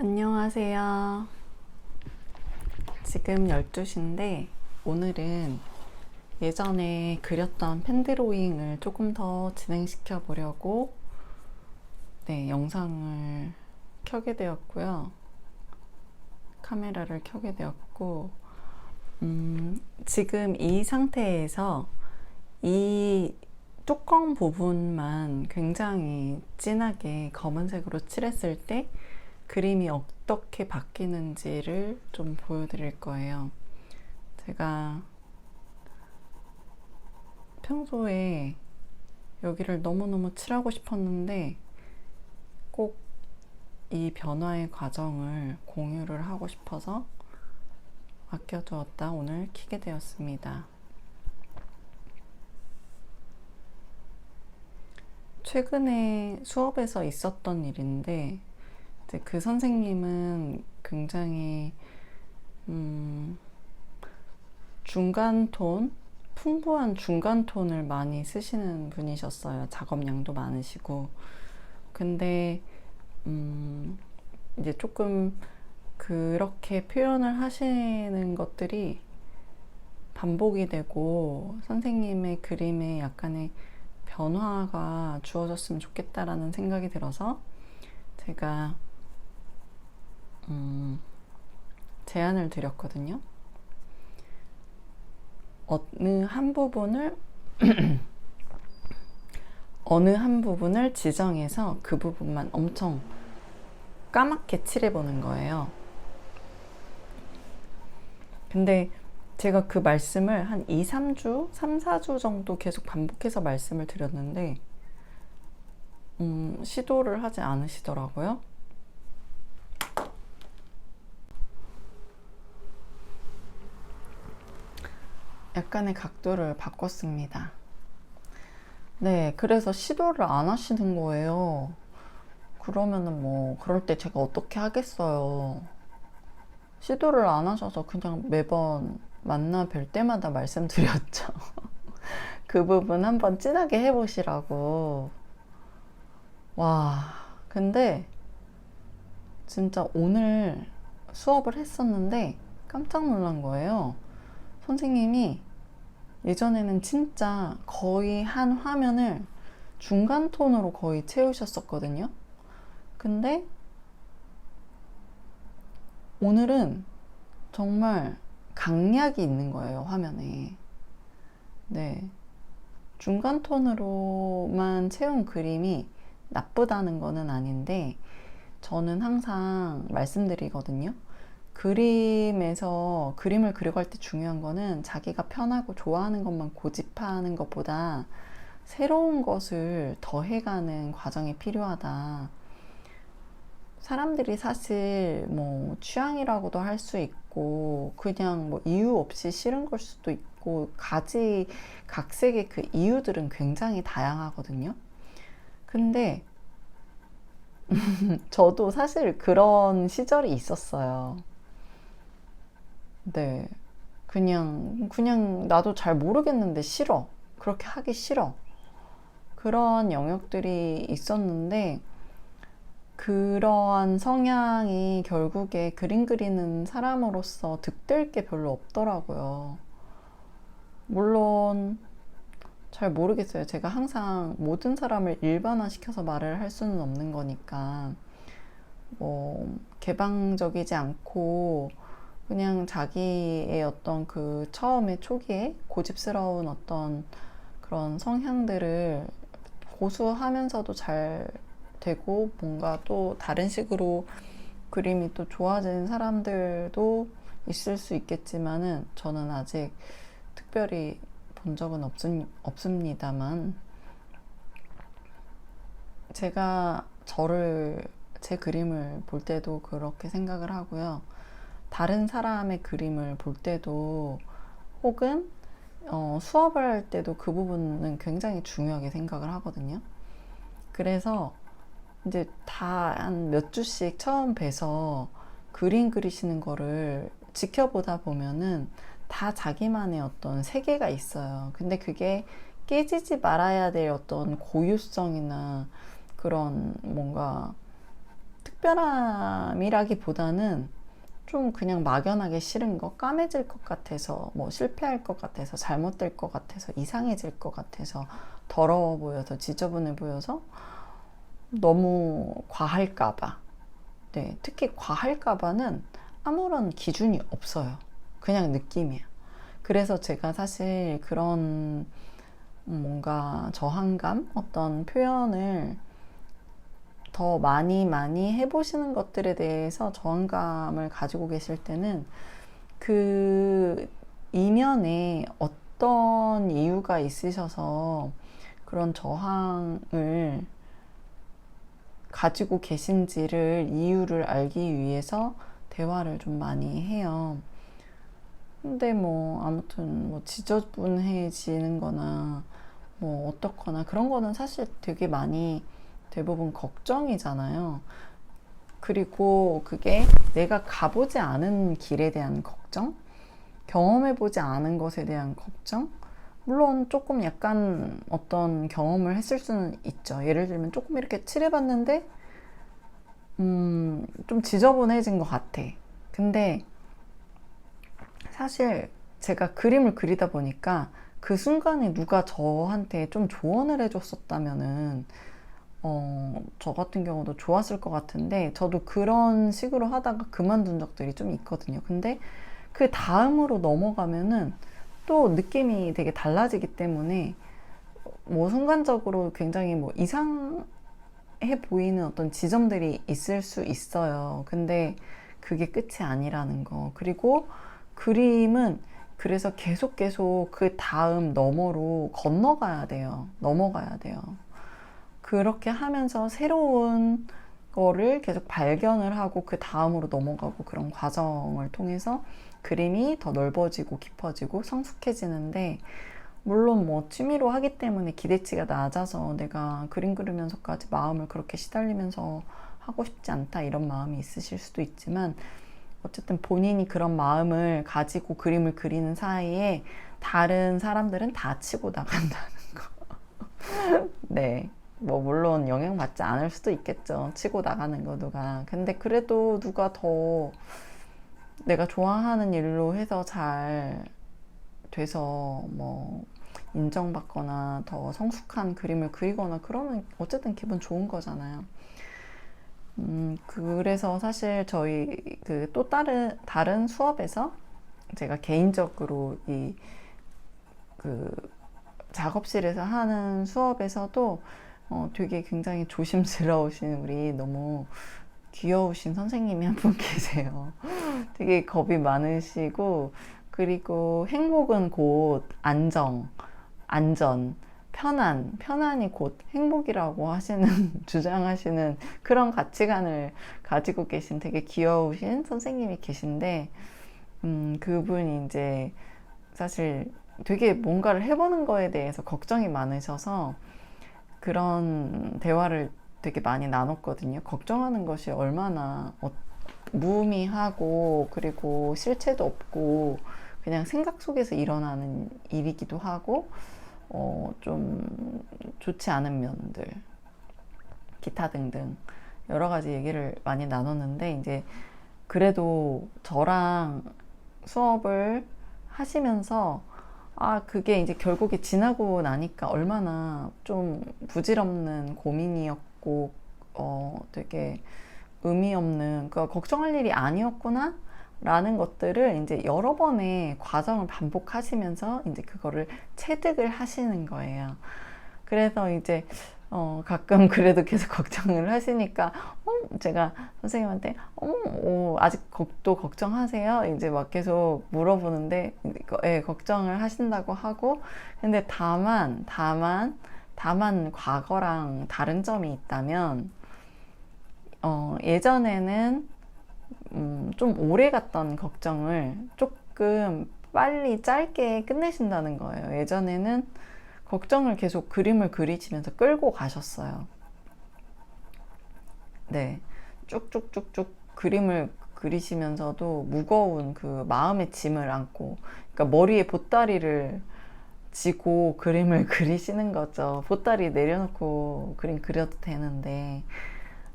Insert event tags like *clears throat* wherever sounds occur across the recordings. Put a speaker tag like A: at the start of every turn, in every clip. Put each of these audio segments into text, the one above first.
A: 안녕하세요. 지금 12시인데 오늘은 예전에 그렸던 펜드로잉을 조금 더 진행시켜 보려고 네, 영상을 켜게 되었고요. 카메라를 켜게 되었고 음, 지금 이 상태에서 이 뚜껑 부분만 굉장히 진하게 검은색으로 칠했을 때 그림이 어떻게 바뀌는지를 좀 보여드릴 거예요. 제가 평소에 여기를 너무너무 칠하고 싶었는데 꼭 이 변화의 과정을 공유를 하고 싶어서 아껴두었다 오늘 키게 되었습니다. 최근에 수업에서 있었던 일인데 이제 그 선생님은 굉장히 음, 중간 톤, 풍부한 중간 톤을 많이 쓰시는 분이셨어요. 작업량도 많으시고. 근데 음, 이제 조금 그렇게 표현을 하시는 것들이 반복이 되고 선생님의 그림에 약간의 변화가 주어졌으면 좋겠다라는 생각이 들어서 제가 음, 제안을 드렸거든요. 어느 한 부분을 *clears throat* 어느 한 부분을 지정해서 그 부분만 엄청 까맣게 칠해보는 거예요. 근데 제가 그 말씀을 한 2, 3주, 3, 4주 정도 계속 반복해서 말씀을 드렸는데, 음, 시도를 하지 않으시더라고요. 약간의 각도를 바꿨습니다. 네, 그래서 시도를 안 하시는 거예요. 그러면은 뭐, 그럴 때 제가 어떻게 하겠어요. 시도를 안 하셔서 그냥 매번 만나 뵐 때마다 말씀드렸죠. *laughs* 그 부분 한번 진하게 해보시라고. 와, 근데 진짜 오늘 수업을 했었는데 깜짝 놀란 거예요. 선생님이 예전에는 진짜 거의 한 화면을 중간 톤으로 거의 채우셨었거든요. 근데 오늘은 정말 강약이 있는 거예요, 화면에. 네. 중간 톤으로만 채운 그림이 나쁘다는 거는 아닌데, 저는 항상 말씀드리거든요. 그림에서 그림을 그려갈 때 중요한 거는 자기가 편하고 좋아하는 것만 고집하는 것보다 새로운 것을 더해가는 과정이 필요하다. 사람들이 사실 뭐 취향이라고도 할 수 있고 그냥 뭐 이유 없이 싫은 걸 수도 있고 가지 각색의 그 이유들은 굉장히 다양하거든요. 근데 *laughs* 저도 사실 그런 시절이 있었어요. 네. 그냥, 그냥 나도 잘 모르겠는데 싫어. 그렇게 하기 싫어. 그런 영역들이 있었는데, 그러한 성향이 결국에 그림 그리는 사람으로서 득될 게 별로 없더라고요. 물론, 잘 모르겠어요. 제가 항상 모든 사람을 일반화시켜서 말을 할 수는 없는 거니까, 뭐, 개방적이지 않고, 그냥 자기의 어떤 그 처음에 초기에 고집스러운 어떤 그런 성향들을 고수하면서도 잘 되고 뭔가 또 다른 식으로 그림이 또 좋아지는 사람들도 있을 수 있겠지만은 저는 아직 특별히 본 적은 없음, 없습니다만 제가 저를 제 그림을 볼 때도 그렇게 생각을 하고요. 다른 사람의 그림을 볼 때도 혹은 어, 수업을 할 때도 그 부분은 굉장히 중요하게 생각을 하거든요. 그래서 이제 다 한 몇 주씩 처음 뵈서 그림 그리시는 거를 지켜보다 보면은 다 자기만의 어떤 세계가 있어요. 근데 그게 깨지지 말아야 될 어떤 고유성이나 그런 뭔가 특별함이라기보다는 좀 그냥 막연하게 싫은 거, 까매질 것 같아서, 뭐 실패할 것 같아서, 잘못될 것 같아서, 이상해질 것 같아서, 더러워 보여서, 지저분해 보여서, 너무 과할까봐. 네, 특히 과할까봐는 아무런 기준이 없어요. 그냥 느낌이야. 그래서 제가 사실 그런 뭔가 저항감, 어떤 표현을 더 많이 많이 해보시는 것들에 대해서 저항감을 가지고 계실 때는 그 이면에 어떤 이유가 있으셔서 그런 저항을 가지고 계신지를 이유를 알기 위해서 대화를 좀 많이 해요. 근데 뭐 아무튼 뭐 지저분해지는 거나 뭐 어떻거나 그런 거는 사실 되게 많이 대부분 걱정이잖아요. 그리고 그게 내가 가보지 않은 길에 대한 걱정, 경험해보지 않은 것에 대한 걱정, 물론 조금 약간 어떤 경험을 했을 수는 있죠. 예를 들면 조금 이렇게 칠해봤는데, 음, 좀 지저분해진 것 같아. 근데 사실 제가 그림을 그리다 보니까 그 순간에 누가 저한테 좀 조언을 해줬었다면은, 어, 저 같은 경우도 좋았을 것 같은데, 저도 그런 식으로 하다가 그만둔 적들이 좀 있거든요. 근데 그 다음으로 넘어가면은 또 느낌이 되게 달라지기 때문에, 뭐 순간적으로 굉장히 뭐 이상해 보이는 어떤 지점들이 있을 수 있어요. 근데 그게 끝이 아니라는 거. 그리고 그림은 그래서 계속 계속 그 다음 너머로 건너가야 돼요. 넘어가야 돼요. 그렇게 하면서 새로운 거를 계속 발견을 하고 그 다음으로 넘어가고 그런 과정을 통해서 그림이 더 넓어지고 깊어지고 성숙해지는데 물론 뭐 취미로 하기 때문에 기대치가 낮아서 내가 그림 그리면서까지 마음을 그렇게 시달리면서 하고 싶지 않다 이런 마음이 있으실 수도 있지만 어쨌든 본인이 그런 마음을 가지고 그림을 그리는 사이에 다른 사람들은 다 치고 나간다는 거. *laughs* 네. 뭐 물론 영향받지 않을 수도 있겠죠. 치고 나가는 거 누가. 근데 그래도 누가 더 내가 좋아하는 일로 해서 잘 돼서 뭐 인정받거나 더 성숙한 그림을 그리거나 그러면 어쨌든 기분 좋은 거잖아요. 음, 그래서 사실 저희 그 또 다른 다른 수업에서 제가 개인적으로 이 그 작업실에서 하는 수업에서도 어, 되게 굉장히 조심스러우신 우리 너무 귀여우신 선생님이 한 분 *laughs* 계세요. 되게 겁이 많으시고, 그리고 행복은 곧 안정, 안전, 편안, 편안이 곧 행복이라고 하시는, *laughs* 주장하시는 그런 가치관을 가지고 계신 되게 귀여우신 선생님이 계신데, 음, 그분이 이제 사실 되게 뭔가를 해보는 거에 대해서 걱정이 많으셔서, 그런 대화를 되게 많이 나눴거든요. 걱정하는 것이 얼마나 어, 무의미하고 그리고 실체도 없고 그냥 생각 속에서 일어나는 일이기도 하고 어, 좀 좋지 않은 면들 기타 등등 여러 가지 얘기를 많이 나눴는데 이제 그래도 저랑 수업을 하시면서 아, 그게 이제 결국에 지나고 나니까 얼마나 좀 부질없는 고민이었고, 어, 되게 의미 없는, 그 걱정할 일이 아니었구나? 라는 것들을 이제 여러 번의 과정을 반복하시면서 이제 그거를 체득을 하시는 거예요. 그래서 이제 어, 가끔 *laughs* 그래도 계속 걱정을 하시니까, 어, 제가 선생님한테, 어머, 어, 아직 또 걱정하세요? 이제 막 계속 물어보는데, 예, 걱정을 하신다고 하고, 근데 다만, 다만, 다만 과거랑 다른 점이 있다면, 어, 예전에는, 음, 좀 오래 갔던 걱정을 조금 빨리 짧게 끝내신다는 거예요. 예전에는 걱정을 계속 그림을 그리시면서 끌고 가셨어요. 네. 쭉쭉쭉쭉 그림을 그리시면서도 무거운 그 마음의 짐을 안고, 그러니까 머리에 보따리를 지고 그림을 *laughs* 그리시는 거죠. 보따리 내려놓고 그림 그려도 되는데,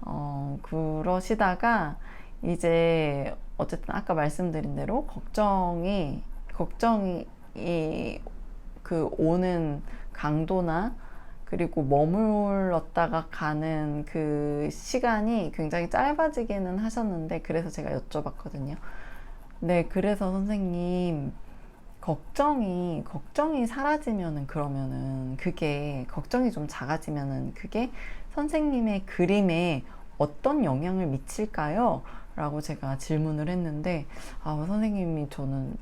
A: 어, 그러시다가 이제 어쨌든 아까 말씀드린 대로 걱정이 걱정이 이 그 오는 강도나 그리고 머물렀다가 가는 그 시간이 굉장히 짧아지기는 하셨는데 그래서 제가 여쭤봤거든요. 네, 그래서 선생님 걱정이 걱정이 사라지면은 그러면은 그게 걱정이 좀 작아지면은 그게 선생님의 그림에 어떤 영향을 미칠까요? 라고 제가 질문을 했는데 아, 선생님이 저는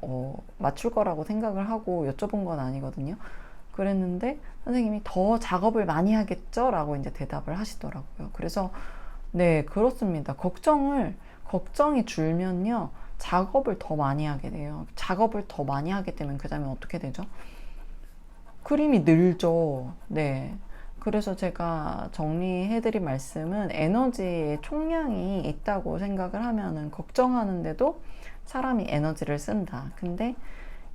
A: 어, 맞출 거라고 생각을 하고 여쭤본 건 아니거든요. 그랬는데 선생님이 더 작업을 많이 하겠죠? 라고 이제 대답을 하시더라고요. 그래서 네, 그렇습니다. 걱정을, 걱정이 줄면요. 작업을 더 많이 하게 돼요. 작업을 더 많이 하게 되면 그 다음에 어떻게 되죠? 그림이 늘죠. 네. 그래서 제가 정리해드린 말씀은 에너지의 총량이 있다고 생각을 하면은 걱정하는데도 사람이 에너지를 쓴다. 근데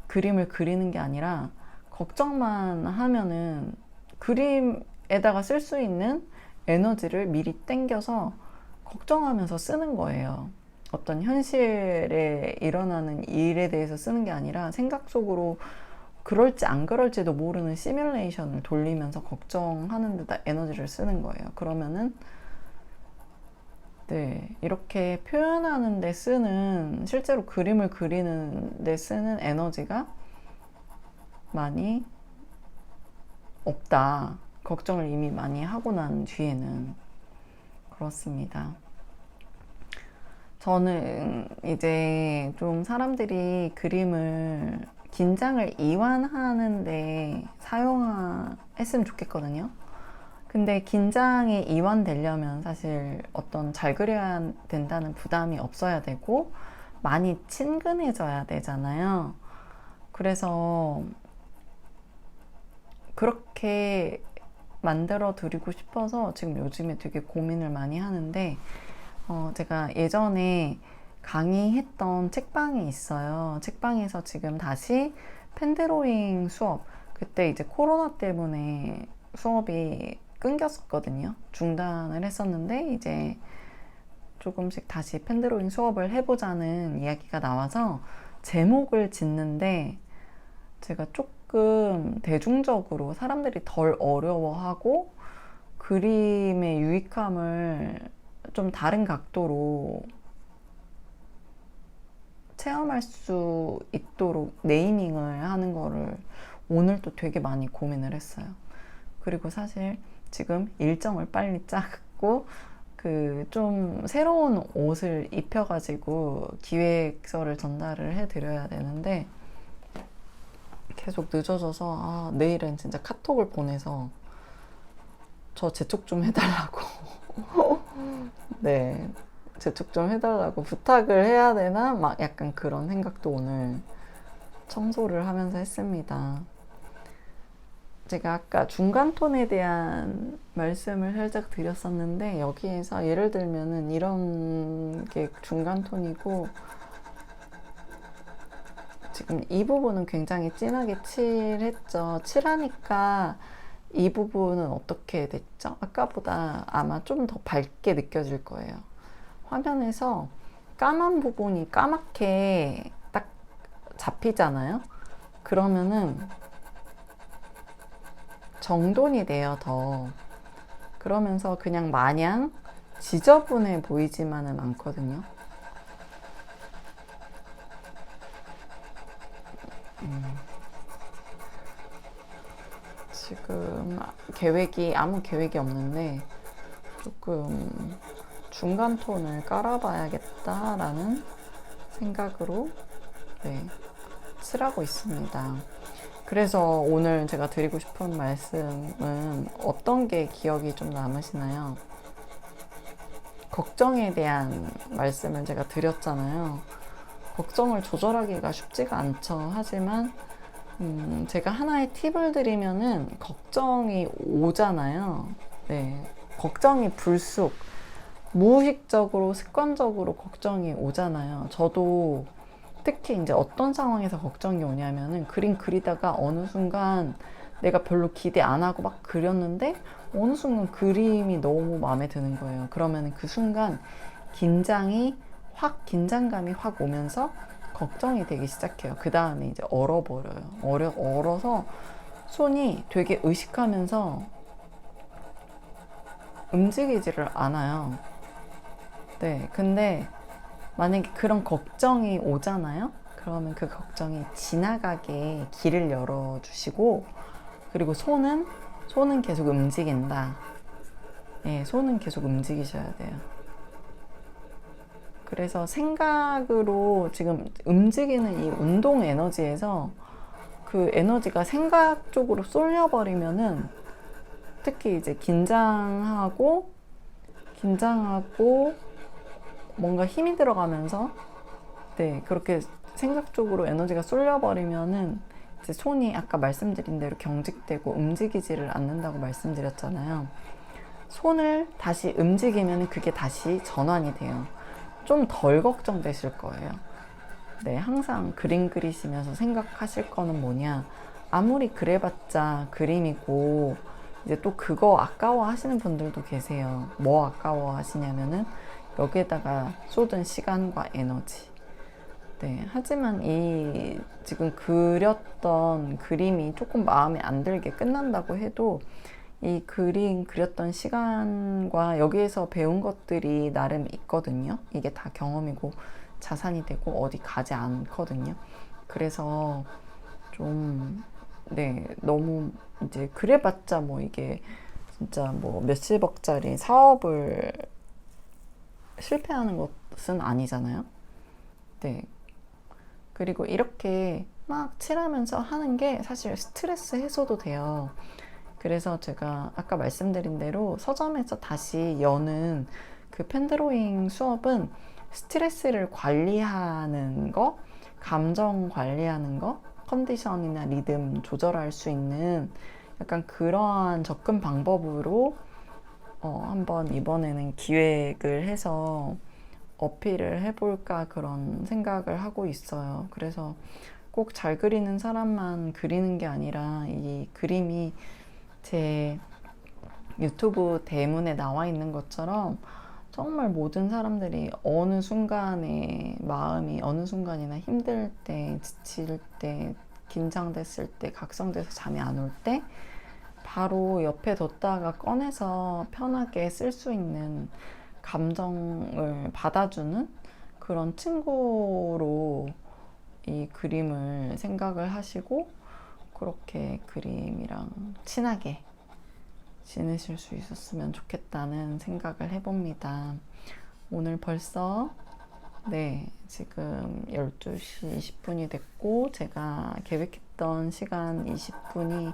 A: 그림을 그리는 게 아니라 걱정만 하면은 그림에다가 쓸 수 있는 에너지를 미리 땡겨서 걱정하면서 쓰는 거예요. 어떤 현실에 일어나는 일에 대해서 쓰는 게 아니라 생각 속으로 그럴지 안 그럴지도 모르는 시뮬레이션을 돌리면서 걱정하는 데다 에너지를 쓰는 거예요. 그러면은 네, 이렇게 표현하는 데 쓰는 실제로 그림을 그리는 데 쓰는 에너지가 많이 없다. 걱정을 이미 많이 하고 난 뒤에는 그렇습니다. 저는 이제 좀 사람들이 그림을 긴장을 이완하는데 사용했으면 좋겠거든요. 근데 긴장이 이완되려면 사실 어떤 잘 그려야 된다는 부담이 없어야 되고 많이 친근해져야 되잖아요. 그래서 그렇게 만들어 드리고 싶어서 지금 요즘에 되게 고민을 많이 하는데 어 제가 예전에 강의했던 책방이 있어요. 책방에서 지금 다시 펜드로잉 수업 그때 이제 코로나 때문에 수업이 끊겼었거든요. 중단을 했었는데 이제 조금씩 다시 펜드로잉 수업을 해보자는 이야기가 나와서 제목을 짓는데 제가 조금 대중적으로 사람들이 덜 어려워하고 그림의 유익함을 좀 다른 각도로 체험할 수 있도록 네이밍을 하는 거를 오늘 또 되게 많이 고민을 했어요. 그리고 사실 지금 일정을 빨리 짰고 그 좀 새로운 옷을 입혀가지고 기획서를 전달을 해드려야 되는데 계속 늦어져서 아, 내일은 진짜 카톡을 보내서 저 재촉 좀 해달라고 *laughs* 네 재촉 좀 해달라고 부탁을 해야 되나 막 약간 그런 생각도 오늘 청소를 하면서 했습니다. 제가 아까 중간 톤에 대한 말씀을 살짝 드렸었는데 여기에서 예를 들면은 이런 게 중간 톤이고 지금 이 부분은 굉장히 진하게 칠했죠. 칠하니까 이 부분은 어떻게 됐죠? 아까보다 아마 좀 더 밝게 느껴질 거예요. 화면에서 까만 부분이 까맣게 딱 잡히잖아요. 그러면은 정돈이 돼요, 더. 그러면서 그냥 마냥 지저분해 보이지만은 않거든요. 음. 지금 계획이, 아무 계획이 없는데 조금 중간 톤을 깔아봐야겠다라는 생각으로 네, 칠하고 있습니다. 그래서 오늘 제가 드리고 싶은 말씀은 어떤 게 기억이 좀 남으시나요? 걱정에 대한 말씀을 제가 드렸잖아요. 걱정을 조절하기가 쉽지가 않죠. 하지만 음, 제가 하나의 팁을 드리면은 걱정이 오잖아요. 네, 걱정이 불쑥 무의식적으로 습관적으로 걱정이 오잖아요. 저도 특히 이제 어떤 상황에서 걱정이 오냐면은 그림 그리다가 어느 순간 내가 별로 기대 안 하고 막 그렸는데 어느 순간 그림이 너무 마음에 드는 거예요. 그러면 그 순간 긴장이 확 긴장감이 확 오면서 걱정이 되기 시작해요. 그 다음에 이제 얼어버려요. 얼어 얼어서 손이 되게 의식하면서 움직이지를 않아요. 네, 근데 만약에 그런 걱정이 오잖아요. 그러면 그 걱정이 지나가게 길을 열어주시고 그리고 손은 손은 계속 움직인다. 네, 손은 계속 움직이셔야 돼요. 그래서 생각으로 지금 움직이는 이 운동 에너지에서 그 에너지가 생각 쪽으로 쏠려버리면은 특히 이제 긴장하고 긴장하고 뭔가 힘이 들어가면서 네 그렇게 생각 쪽으로 에너지가 쏠려버리면은 이제 손이 아까 말씀드린 대로 경직되고 움직이지를 않는다고 말씀드렸잖아요. 손을 다시 움직이면 그게 다시 전환이 돼요. 좀 덜 걱정되실 거예요. 네, 항상 그림 그리시면서 생각하실 거는 뭐냐. 아무리 그래봤자 그림이고, 이제 또 그거 아까워 하시는 분들도 계세요. 뭐 아까워 하시냐면은 여기에다가 쏟은 시간과 에너지. 네, 하지만 이 지금 그렸던 그림이 조금 마음에 안 들게 끝난다고 해도 이 그림 그렸던 시간과 여기에서 배운 것들이 나름 있거든요. 이게 다 경험이고 자산이 되고 어디 가지 않거든요. 그래서 좀, 네, 너무 이제 그래봤자 뭐 이게 진짜 뭐 몇십억짜리 사업을 실패하는 것은 아니잖아요. 네. 그리고 이렇게 막 칠하면서 하는 게 사실 스트레스 해소도 돼요. 그래서 제가 아까 말씀드린 대로 서점에서 다시 여는 그 펜드로잉 수업은 스트레스를 관리하는 거, 감정 관리하는 거, 컨디션이나 리듬 조절할 수 있는 약간 그러한 접근 방법으로 어, 한번 이번에는 기획을 해서 어필을 해볼까 그런 생각을 하고 있어요. 그래서 꼭 잘 그리는 사람만 그리는 게 아니라 이 그림이 제 유튜브 대문에 나와 있는 것처럼 정말 모든 사람들이 어느 순간에 마음이 어느 순간이나 힘들 때, 지칠 때, 긴장됐을 때, 각성돼서 잠이 안 올 때, 바로 옆에 뒀다가 꺼내서 편하게 쓸 수 있는 감정을 받아주는 그런 친구로 이 그림을 생각을 하시고 그렇게 그림이랑 친하게 지내실 수 있었으면 좋겠다는 생각을 해봅니다. 오늘 벌써 네, 지금 12시 20분이 됐고 제가 계획했던 시간 20분이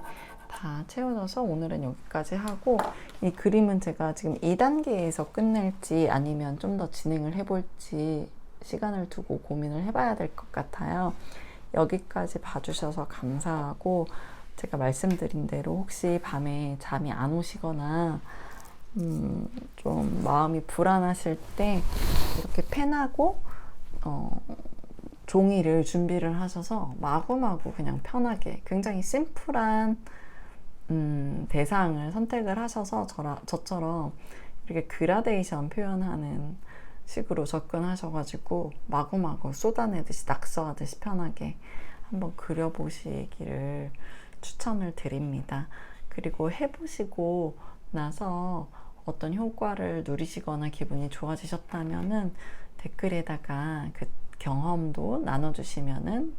A: 다 채워져서 오늘은 여기까지 하고 이 그림은 제가 지금 2단계에서 끝낼지 아니면 좀 더 진행을 해볼지 시간을 두고 고민을 해봐야 될 것 같아요. 여기까지 봐주셔서 감사하고 제가 말씀드린 대로 혹시 밤에 잠이 안 오시거나 음, 좀 마음이 불안하실 때 이렇게 펜하고 어, 종이를 준비를 하셔서 마구마구 그냥 편하게 굉장히 심플한 음, 대상을 선택을 하셔서 저라, 저처럼 이렇게 그라데이션 표현하는 식으로 접근하셔가지고 마구마구 쏟아내듯이 낙서하듯이 편하게 한번 그려보시기를 추천을 드립니다. 그리고 해보시고 나서 어떤 효과를 누리시거나 기분이 좋아지셨다면은 댓글에다가 그 경험도 나눠주시면은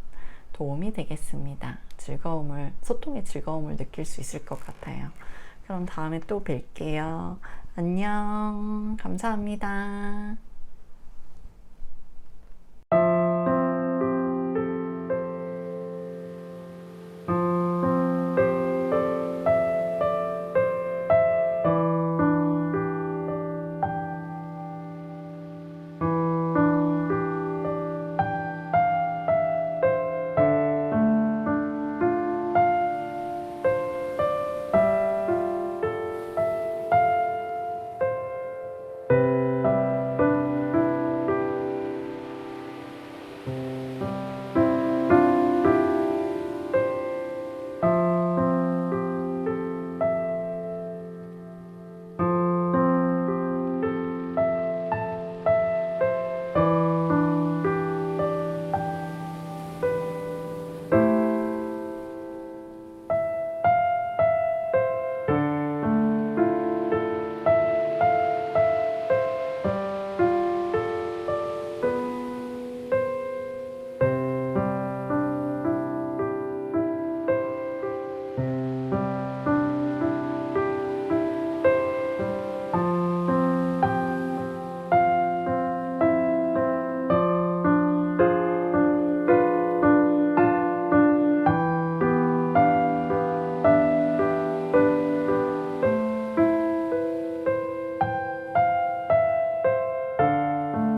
A: 도움이 되겠습니다. 즐거움을, 소통의 즐거움을 느낄 수 있을 것 같아요. 그럼 다음에 또 뵐게요. 안녕. 감사합니다.